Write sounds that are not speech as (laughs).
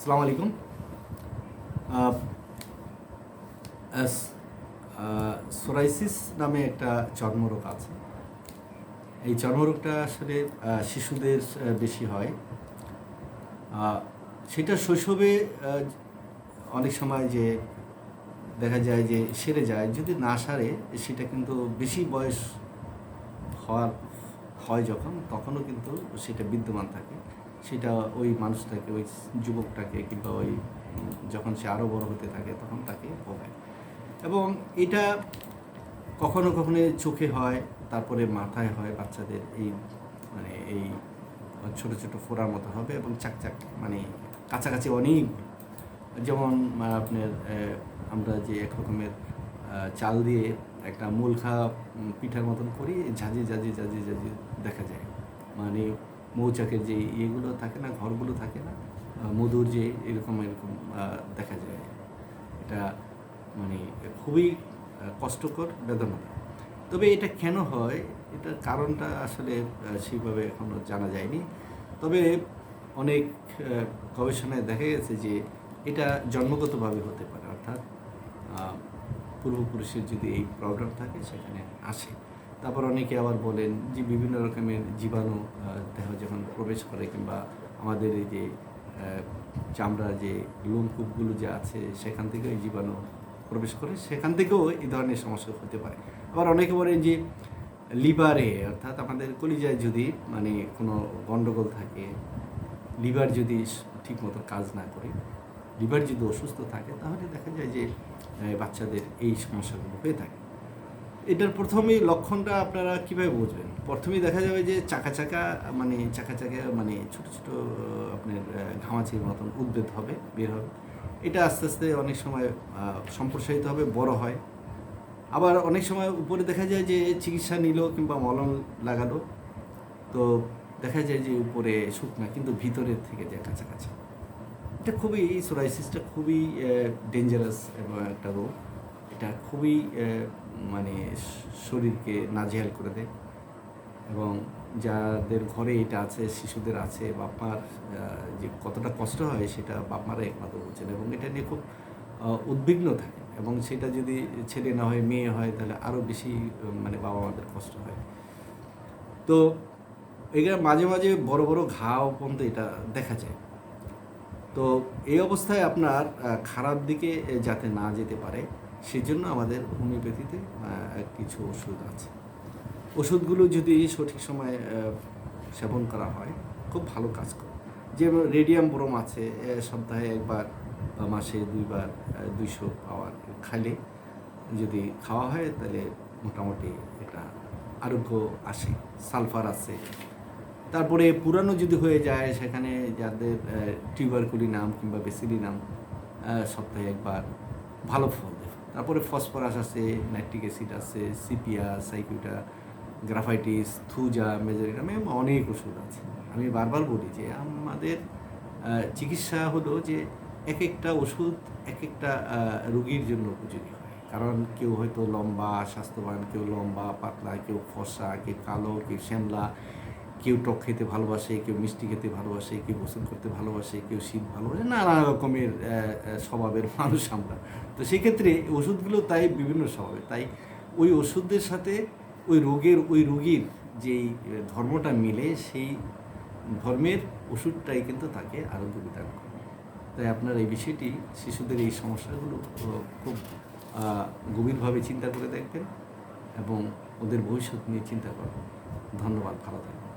আসসালামু আলাইকুম। সোরাইসিস নামে একটা চর্মরোগ আছে। এই চর্মরোগটা আসলে শিশুদের বেশি হয়। সেটা শৈশবে অনেক সময় যে দেখা যায় যে সেরে যায়, যদি না সারে, সেটা কিন্তু বেশি বয়স হওয়ার, হয় যখন, তখনও কিন্তু সেটা বিদ্যমান থাকে। সেটা ওই মানুষটাকে, ওই যুবকটাকে কিংবা ওই যখন সে আরও বড় হতে থাকে তখন তাকে ভোগায়। এবং এটা কখনো কখনো চোখে হয়, তারপরে মাথায় হয় বাচ্চাদের এই মানে এই ছোট ছোট ফোড়ার মতো হবে এবং চাকচাক মানে কাছাকাছি অনেক যেমন আপনার আমরা যে এক রকমের চাল দিয়ে একটা মূলখা পিঠার মতন করি, ঝাঁঝি ঝাঁঝি ঝাঁঝি ঝাঁঝি দেখা যায়। মানে মৌচাকের যে ইয়েগুলো থাকে না, ঘরগুলো থাকে না মধুর যে এরকম এরকম দেখা যায়। এটা মানে খুবই কষ্টকর বেদনা তবে এটা কেন হয়? এটার কারণটা আসলে সেইভাবে এখনও জানা যায়নি। তবে অনেক গবেষণায় দেখা গেছে যে এটা জন্মগতভাবে হতে পারে। অর্থাৎ পূর্বপুরুষের যদি এই প্রবলেম থাকে, সেখানে আসে। তারপর অনেকে আবার বলেন যে বিভিন্ন রকমের জীবাণু দেহ যখন প্রবেশ করে কিংবা আমাদের এই যে চামড়া যে লোমকূপগুলো যে আছে, সেখান থেকে এই জীবাণু প্রবেশ করে। সেখান থেকেও এই ধরনের সমস্যা হতে পারে। আবার অনেকে বলেন যে লিভারে, অর্থাৎ আমাদের কলিজায় যদি মানে কোনো গণ্ডগোল থাকে, লিভার যদি ঠিক মতো কাজ না করে, লিভার যদি অসুস্থ থাকে, তাহলে দেখা যায় যে বাচ্চাদের এই সমস্যাগুলো হয়ে থাকে। এটার প্রথমেই লক্ষণটা আপনারা কীভাবে বুঝবেন? প্রথমেই দেখা যাবে যে চাকা চাকা মানে চাকা চাকা মানে ছোট ছোট আপনার ঘামাচির মতন উদ্বেদ হবে, বের হবে। এটা আস্তে আস্তে অনেক সময় সম্প্রসারিত হবে, বড় হয়। আবার অনেক সময় উপরে দেখা যায় যে চিকিৎসা নিল কিংবা মলম লাগালো, তো দেখা যায় যে উপরে শুকনা, কিন্তু ভিতরের থেকে যায় কাছাকাছি এটা খুবই সোরাইসিসটা খুবই ডেঞ্জারাস একটা রোগ। এটা খুবই মানে শরীরকে নাজেহাল করে দেয় এবং যাদের ঘরে এটা আছে, শিশুদের আছে, বাপমার যে কতটা কষ্ট হয় সেটা বাপমারা একমাত্র বলছেন এবং এটা নিয়ে খুব উদ্বিগ্ন থাকে এবং সেটা যদি ছেলে না হয়, মেয়ে হয় তাহলে আরও বেশি মানে বাবা মাদের কষ্ট হয়। তো এগুলো মাঝে মাঝে বড় বড় ঘাও পর্যন্ত এটা দেখা যায়। তো এই অবস্থায় আপনার খারাপ দিকে যাতে না যেতে পারে সেজন্য আমাদের হোমিওপ্যাথিতে কিছু ওষুধ আছে। ওষুধগুলো যদি সঠিক সময়ে সেবন করা হয়, খুব ভালো কাজ করে। যেমন রেডিয়াম ব্রোম আছে সপ্তাহে একবার বা মাসে দুইবার দুইশো পাওয়ার খাইলে যদি খাওয়া হয়, তাহলে মোটামুটি এটা আরোগ্য আসে, সালফার আছে। তারপরে পুরানো যদি হয়ে যায়, সেখানে যাদের টিউবারকুলি নাম কিংবা বেসিলি নাম সপ্তাহে একবার ভালো ফল দেয়। তারপরে ফসফরাস আছে, নাইট্রিক অ্যাসিড আছে, sepia cicuta graphites, thuja mezereum এরকম অনেক ওষুধ আছে। আমি বারবার বলি যে আমাদের চিকিৎসা হলো যে এক একটা ওষুধ এক একটা রোগীর জন্য উপযোগী হয়। কারণ কেউ হয়তো লম্বা, স্বাস্থ্যবান, কেউ লম্বা, পাতলা, কেউ ফর্সা, কেউ কালো, কেউ শ্যামলা কেউ টক খেতে ভালোবাসে, কেউ মিষ্টি খেতে ভালোবাসে, কেউ গোসল করতে ভালোবাসে, কেউ শীত ভালোবাসে, নানা রকমের স্বভাবের (laughs) মানুষ আমরা। তো সেক্ষেত্রে ওষুধগুলো তাই বিভিন্ন স্বভাবের। তাই ওই ওষুধের সাথে ওই রোগের, ওই রোগীর যেই ধর্মটা মিলে, সেই ধর্মের ওষুধটাই কিন্তু তাকে আরোগ্য বিধান করে। তাই আপনার এই বিষয়টি, শিশুদের এই সমস্যাগুলো খুব গভীরভাবে চিন্তা করে দেখবেন এবং ওদের ভবিষ্যৎ নিয়ে চিন্তা করবেন। ধন্যবাদ, ভালো থাকবেন।